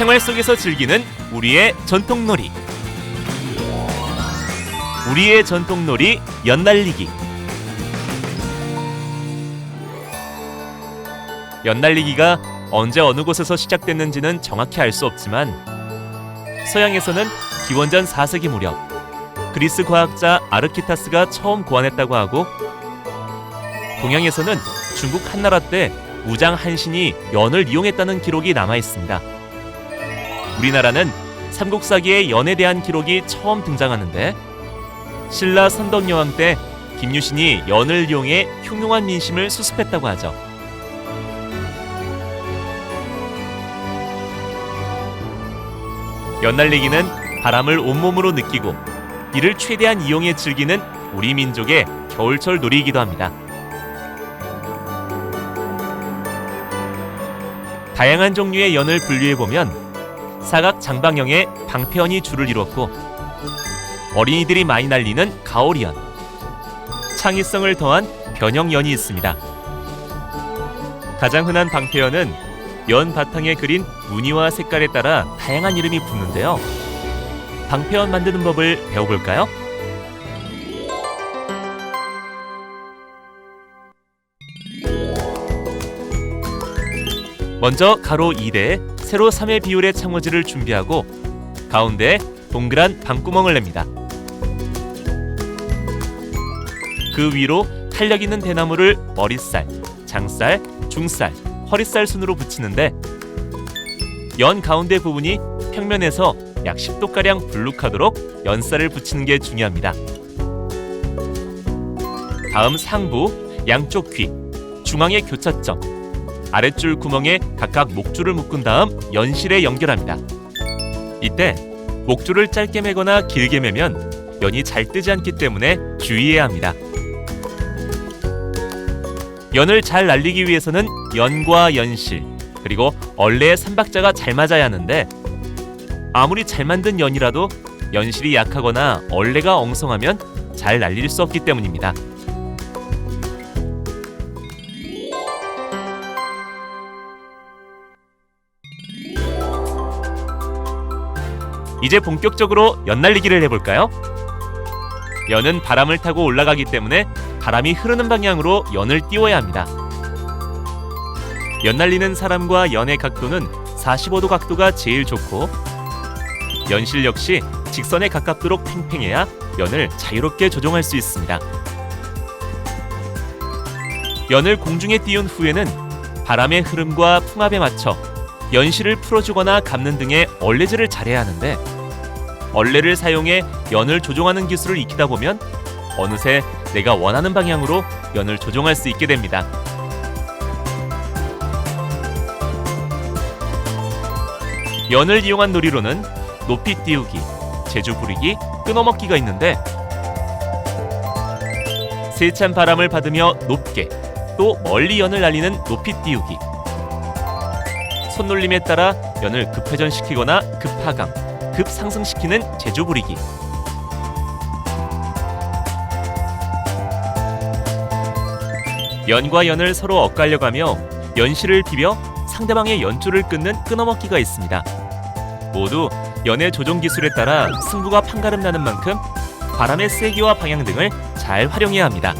생활 속에서 즐기는 우리의 전통놀이. 우리의 전통놀이 연날리기. 연날리기가 언제 어느 곳에서 시작됐는지는 정확히 알 수 없지만 서양에서는 기원전 4세기 무렵 그리스 과학자 아르키타스가 처음 고안했다고 하고 동양에서는 중국 한나라 때 무장 한신이 연을 이용했다는 기록이 남아 있습니다. 우리나라는 삼국사기의 연에 대한 기록이 처음 등장하는데 신라 선덕여왕 때 김유신이 연을 이용해 흉흉한 민심을 수습했다고 하죠. 연날리기는 바람을 온몸으로 느끼고 이를 최대한 이용해 즐기는 우리 민족의 겨울철 놀이이기도 합니다. 다양한 종류의 연을 분류해 보면 사각 장방형의 방패연이 줄을 이뤘고 어린이들이 많이 날리는 가오리연, 창의성을 더한 변형연이 있습니다. 가장 흔한 방패연은 연 바탕에 그린 무늬와 색깔에 따라 다양한 이름이 붙는데요. 방패연 만드는 법을 배워볼까요? 먼저 가로 2대, 세로 3의 비율의 창호지를 준비하고 가운데에 동그란 방구멍을 냅니다. 그 위로 탄력 있는 대나무를 머리살, 장살, 중살, 허리살 순으로 붙이는데 연 가운데 부분이 평면에서 약 10도가량 불룩하도록 연살을 붙이는 게 중요합니다. 다음 상부, 양쪽 귀, 중앙의 교차점, 아랫줄 구멍에 각각 목줄을 묶은 다음 연실에 연결합니다. 이때 목줄을 짧게 매거나 길게 매면 연이 잘 뜨지 않기 때문에 주의해야 합니다. 연을 잘 날리기 위해서는 연과 연실 그리고 얼레의 삼박자가 잘 맞아야 하는데 아무리 잘 만든 연이라도 연실이 약하거나 얼레가 엉성하면 잘 날릴 수 없기 때문입니다. 이제 본격적으로 연날리기를 해볼까요? 연은 바람을 타고 올라가기 때문에 바람이 흐르는 방향으로 연을 띄워야 합니다. 연날리는 사람과 연의 각도는 45도 각도가 제일 좋고 연실 역시 직선에 가깝도록 팽팽해야 연을 자유롭게 조종할 수 있습니다. 연을 공중에 띄운 후에는 바람의 흐름과 풍압에 맞춰 연실을 풀어주거나 감는 등의 얼레질을 잘해야 하는데 얼레를 사용해 연을 조종하는 기술을 익히다 보면 어느새 내가 원하는 방향으로 연을 조종할 수 있게 됩니다. 연을 이용한 놀이로는 높이 띄우기, 제주 부리기, 끊어먹기가 있는데 세찬 바람을 받으며 높게 또 멀리 연을 날리는 높이 띄우기 손놀림에 따라 연을 급회전시키거나 급하강, 급상승시키는 제주 부리기 연과 연을 서로 엇갈려가며 연실을 비벼 상대방의 연줄을 끊는 끊어먹기가 있습니다. 모두 연의 조종 기술에 따라 승부가 판가름 나는 만큼 바람의 세기와 방향 등을 잘 활용해야 합니다.